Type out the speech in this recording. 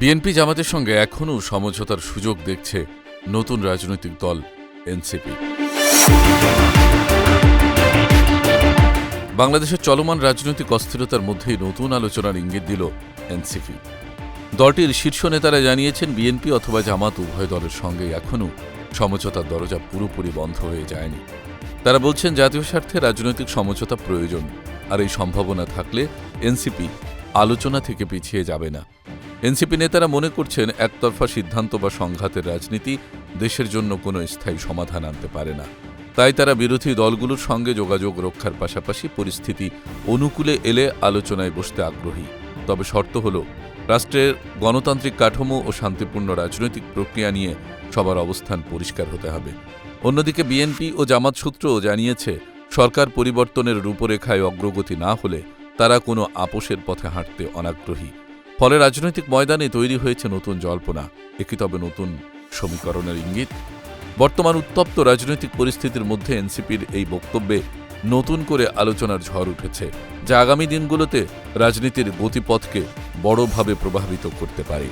BNP জামাতের সঙ্গে এখনও সমঝোতার সুযোগ দেখছে নতুন রাজনৈতিক দল এনসিপি। বাংলাদেশের চলমান রাজনৈতিক অস্থিরতার মধ্যেই নতুন আলোচনার ইঙ্গিত দিল এনসিপি। দলটির শীর্ষ নেতারা জানিয়েছেন, বিএনপি অথবা জামাত উভয় দলের সঙ্গে এখনও সমঝোতার দরজা পুরোপুরি বন্ধ হয়ে যায়নি। তারা বলছেন, জাতীয় স্বার্থে রাজনৈতিক সমঝোতা প্রয়োজন, আর এই সম্ভাবনা থাকলে এনসিপি আলোচনা থেকে পিছিয়ে যাবে না। এনসিপি নেতারা মনে করছেন একতরফা সিদ্ধান্ত বা সংঘাতের রাজনীতি দেশের জন্য কোনো স্থায়ী সমাধান আনতে পারে না। তাই তারা বিরোধী দলগুলোর সঙ্গে যোগাযোগ রক্ষার পাশাপাশি পরিস্থিতি অনুকূলে এলে আলোচনায় বসতে আগ্রহী। তবে শর্ত হল, রাষ্ট্রের গণতান্ত্রিক কাঠামো ও শান্তিপূর্ণ রাজনৈতিক প্রক্রিয়া নিয়ে সবার অবস্থান পরিষ্কার হতে হবে। অন্যদিকে বিএনপি ও জামাত সূত্রও জানিয়েছে, সরকার পরিবর্তনের রূপরেখায় অগ্রগতি না হলে তারা কোনো আপোষের পথে হাঁটতে অনাগ্রহী। ফলে রাজনৈতিক ময়দানে তৈরি হয়েছে নতুন জল্পনা। একই তবে নতুন সমীকরণের ইঙ্গিত। বর্তমান উত্তপ্ত রাজনৈতিক পরিস্থিতির মধ্যে এনসিপির এই বক্তব্যে নতুন করে আলোচনার ঝড় উঠেছে, যা আগামী দিনগুলোতে রাজনীতির গতিপথকে বড়ভাবে প্রভাবিত করতে পারে।